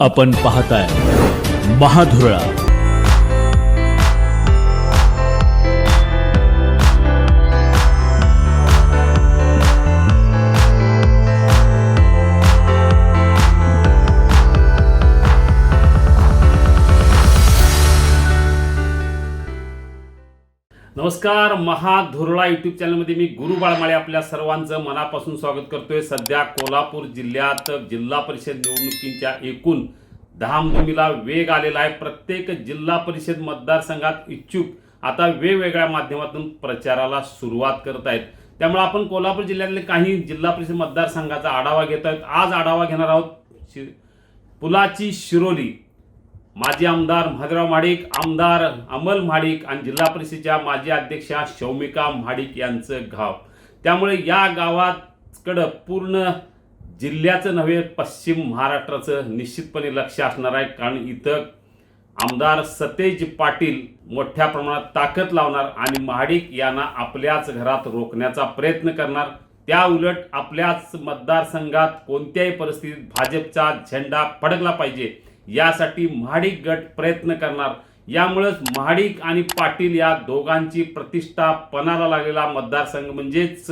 आपण पाहताय महाधुरळा. नमस्कार महाधुरळा युट्यूब चॅनलमध्ये मी गुरु बाळमाळे आपल्या सर्वांचं मनापासून स्वागत करतोय. सध्या कोल्हापूर जिल्ह्यात जिल्हा परिषद निवडणुकींच्या एकूण धामधुमीला वेग आलेला आहे. प्रत्येक जिल्हा परिषद मतदारसंघात इच्छुक आता वेगवेगळ्या माध्यमातून प्रचाराला सुरुवात करत आहेत. त्यामुळे आपण कोल्हापूर जिल्ह्यातले काही जिल्हा परिषद मतदारसंघाचा आढावा घेत आहोत. आज आढावा घेणार आहोत शि- पुलाची शिरोली. माजी आमदार महादेवराव महाडिक आमदार अमल महाडिक आणि जिल्हा परिषदेच्या माजी अध्यक्षा शौमिका महाडिक यांचं गाव त्यामुळे या गावाकडं पूर्ण जिल्ह्याचं नव्हे पश्चिम महाराष्ट्राचं निश्चितपणे लक्ष असणार आहे. कारण इथं आमदार सतेज पाटील मोठ्या प्रमाणात ताकद लावणार आणि महाडिक यांना आपल्याच घरात रोखण्याचा प्रयत्न करणार. त्या उलट आपल्याच मतदारसंघात कोणत्याही परिस्थितीत भाजपचा झेंडा फडकला पाहिजे. यासाठी महाडिक गट प्रयत्न करणार. यामुळेच महाडिक आणि पाटील या दोघांची प्रतिष्ठा पणाला लागलेला मतदारसंघ म्हणजेच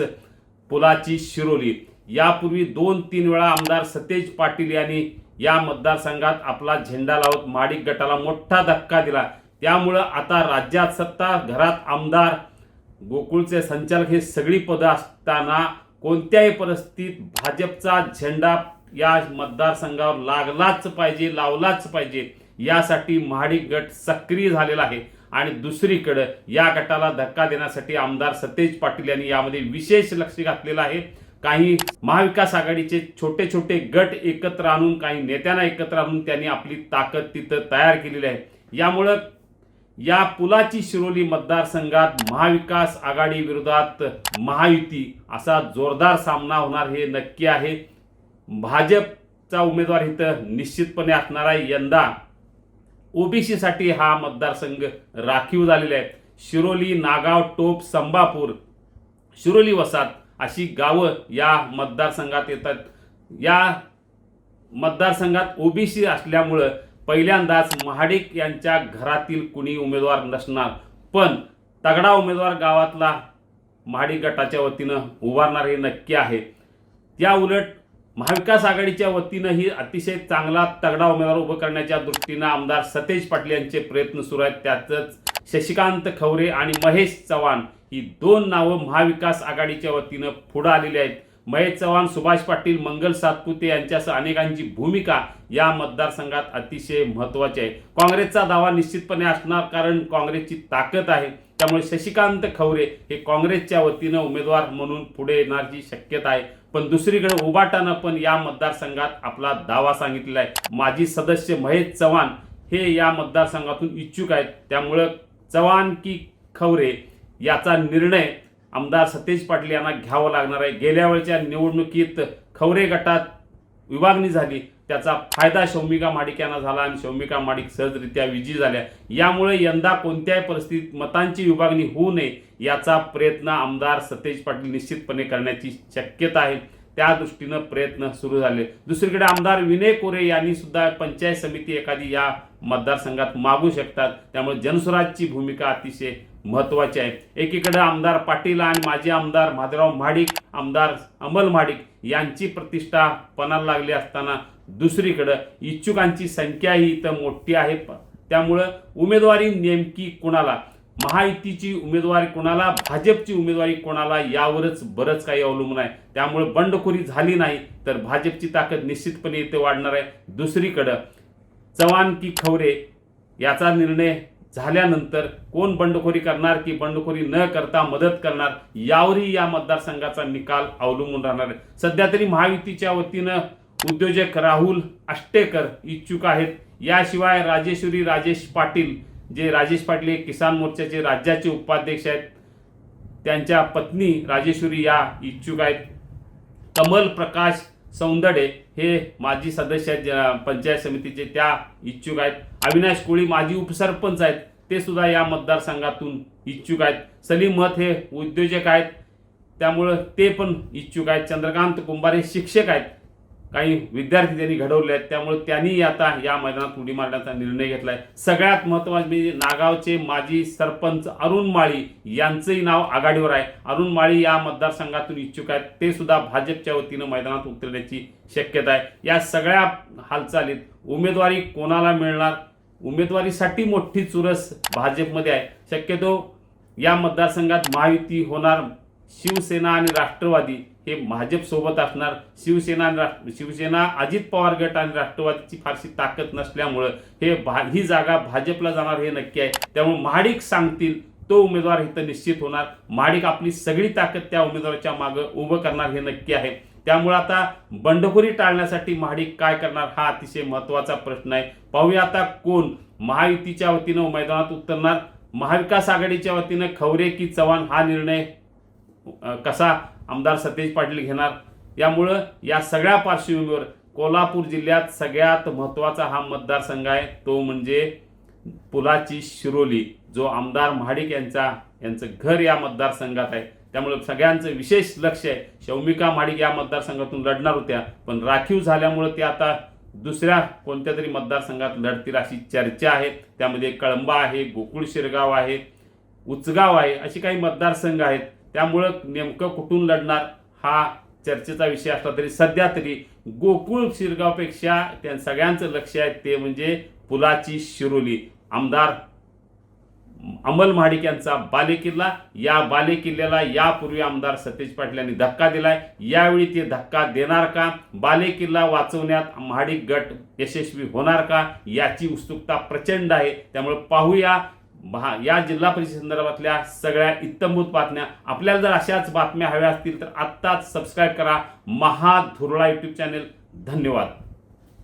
पुलाची शिरोली. यापूर्वी दोन तीन वेळा आमदार सतेज पाटील यांनी या मतदारसंघात आपला झेंडा लावत महाडिक गटाला मोठा धक्का दिला. त्यामुळं आता राज्यात सत्ता घरात आमदार गोकुळचे संचालक हे सगळी पदं असताना कोणत्याही परिस्थितीत भाजपचा झेंडा या मतदारसंघावर लागलाच पाहिजे लावलाच पाहिजे यासाठी महाडिक गट सक्रिय झालेला आहे. आणि दुसरीकडं या गटाला धक्का देण्यासाठी आमदार सतेज पाटील यांनी यामध्ये विशेष लक्ष घातलेलं आहे. काही महाविकास आघाडीचे छोटे छोटे गट एकत्र आणून काही नेत्यांना एकत्र आणून त्यांनी आपली ताकद तिथं तयार केलेली आहे. यामुळं या पुलाची शिरोली मतदारसंघात महाविकास आघाडी विरोधात महायुती असा जोरदार सामना होणार हे नक्की आहे. भाजपचा उमेदवार इथं निश्चितपणे असणार आहे. यंदा ओबीसीसाठी हा मतदारसंघ राखीव झालेला आहे. शिरोली नागाव टोप संबापूर शिरोली वसात अशी गावं या मतदारसंघात येतात. या मतदारसंघात ओबीसी असल्यामुळं पहिल्यांदाच महाडिक यांच्या घरातील कुणी उमेदवार नसणार. पण तगडा उमेदवार गावातला महाडिक गटाच्या वतीनं उभारणार हे नक्की आहे. त्या उलट महाविकास आघाडीच्या वतीनंही अतिशय चांगला तगडा उमेदवार उभं करण्याच्या दृष्टीनं आमदार सतेज पाटील यांचे प्रयत्न सुरू आहेत. त्यातच शशिकांत खवरे आणि महेश चव्हाण ही दोन नावं महाविकास आघाडीच्या वतीनं पुढं आलेली आहेत. महेश चव्हाण सुभाष पाटील मंगल सातपुते यांच्यासह अनेकांची भूमिका या मतदारसंघात अतिशय महत्त्वाची आहे. काँग्रेसचा दावा निश्चितपणे असणार कारण काँग्रेसची ताकद आहे. त्यामुळे शशिकांत खवरे हे काँग्रेसच्या वतीनं उमेदवार म्हणून पुढे येण्याची शक्यता आहे. पण दुसरीकडे उबाटानं पण या मतदारसंघात आपला दावा सांगितलेला आहे. माजी सदस्य महेश चव्हाण हे या मतदारसंघातून इच्छुक आहेत. त्यामुळं चव्हाण की खवरे याचा निर्णय आमदार सतेज पाटील यांना घ्यावं लागणार आहे. गेल्या वेळच्या निवडणुकीत खवरे गटात विभागणी झाली. त्याचा फायदा शौमिका माडिक यांना झाला आणि शौमिका माडिक सहजरित्या विजयी झाल्या. यामुळे यंदा कोणत्याही परिस्थितीत मतांची विभागणी होऊ नये याचा प्रयत्न आमदार सतेज पाटील निश्चितपणे करण्याची शक्यता आहे. त्या दृष्टीनं प्रयत्न सुरू झाले. दुसरीकडे आमदार विनय कोरे यांनी सुद्धा पंचायत समिती एखादी या मतदारसंघात मागू शकतात. त्यामुळे जनस्वराजची भूमिका अतिशय महत्त्वाचे आहे एकीकडे आमदार पाटील आणि माजी आमदार माधवराव म्हाडिक आमदार अमल माडिक यांची प्रतिष्ठा पणाला लागली असताना दुसरीकडं इच्छुकांची संख्या ही इथं मोठी आहे. त्यामुळं उमेदवारी नेमकी कुणाला? महायुतीची उमेदवारी कोणाला? भाजपची उमेदवारी कोणाला? यावरच बरंच काही अवलंबून आहे. त्यामुळे बंडखोरी झाली नाही तर भाजपची ताकद निश्चितपणे इथे वाढणार आहे. दुसरीकडं चव्हाण की खवरे याचा निर्णय झाल्यानंतर कोण बंडखोरी करणार की बंडखोरी न करता मदत करणार यावरही या मतदारसंघाचा निकाल अवलंबून राहणार आहे. सध्या तरी महायुतीच्या वतीनं उद्योजक राहुल आष्टेकर इच्छुक आहेत. याशिवाय राजेश्वरी राजेश पाटील जे राजेश पाटील हे किसान मोर्चाचे राज्याचे उपाध्यक्ष आहेत त्यांच्या पत्नी राजेश्वरी या इच्छुक आहेत. कमल प्रकाश सौंदडे हे माजी सदस्य आहेत ज्या- पंचायत समितीचे त्या इच्छुक आहेत. अविनाश कोळी माजी उपसरपंच आहेत. ते सुद्धा या मतदारसंघातून इच्छुक आहेत. सलीम मत हे उद्योजक आहेत. त्यामुळं ते पण इच्छुक आहेत. चंद्रकांत कुंभार हे शिक्षक आहेत. काही विद्यार्थी त्यांनी घडवले आहेत. त्यामुळे त्यांनी आता या मैदानात उडी मारण्याचा निर्णय घेतला आहे सगळ्यात महत्त्वाचे म्हणजे नागावचे माजी सरपंच अरुण माळी यांचंही नाव आघाडीवर आहे. अरुण माळी या मतदारसंघातून इच्छुक आहेत. ते सुद्धा भाजपच्या वतीनं मैदानात उतरण्याची शक्यता आहे. या सगळ्या हालचालीत उमेदवारी कोणाला मिळणार? उमेदवारीसाठी मोठी चुरस भाजपमध्ये आहे. शक्यतो या मतदारसंघात महायुती होणार शिवसेना आणि राष्ट्रवादी हे भाजपसोबत असणार. शिवसेना आणि राष्ट्र शिवसेना अजित पवार गट आणि राष्ट्रवादीची फारशी ताकद नसल्यामुळं हे भा ही जागा भाजपला जाणार हे नक्की आहे. त्यामुळे महाडिक सांगतील तो उमेदवार इथं निश्चित होणार. महाडिक आपली सगळी ताकद त्या उमेदवाराच्या मागं उभं करणार हे नक्की आहे. त्यामुळे आता बंडखोरी टाळण्यासाठी महाडिक काय करणार हा अतिशय महत्त्वाचा प्रश्न आहे. पाहूया आता कोण महायुतीच्या वतीनं मैदानात उतरणार. महाविकास आघाडीच्या वतीनं खवरे की चव्हाण हा निर्णय कसा आमदार सतेज पाटील घेणार? यामुळं या सगळ्या पार्श्वभूमीवर कोल्हापूर जिल्ह्यात सगळ्यात महत्त्वाचा हा मतदारसंघ आहे. तो म्हणजे पुलाची शिरोली जो आमदार महाडिक यांचा यांचं घर या मतदारसंघात आहे. त्यामुळे सगळ्यांचं विशेष लक्ष आहे. शौमिका माडिक या मतदारसंघातून लढणार होत्या. पण राखीव झाल्यामुळे ते आता दुसऱ्या कोणत्या तरी मतदारसंघात लढतील अशी चर्चा आहे. त्यामध्ये कळंबा आहे गोकुळ शिरगाव आहे उचगाव आहे अशी काही मतदारसंघ आहेत. त्यामुळं नेमकं कुठून लढणार हा चर्चेचा विषय असला तरी सध्या तरी गोकुळ शिरगावपेक्षा त्या सगळ्यांचं लक्ष आहे ते म्हणजे पुलाची शिरोली. आमदार अमल महाडिक यांचा बालेकिल्ला या बालेकिल्ल्याला यापूर्वी आमदार सतेज पाटील यांनी धक्का दिलाय. यावेळी ते धक्का देणार का? बालेकिल्ला वाचवण्यात महाडिक गट यशस्वी होणार का? याची उत्सुकता प्रचंड आहे. त्यामुळे पाहूया. महा या जिल्हा परिषद संदर्भातल्या सगळ्या इत्तमभूत बातम्या. आपल्याला जर अशाच बातम्या हव्या असतील तर आत्ताच सबस्क्राईब करा. महाधुरळा यूट्यूब चॅनेल धन्यवाद.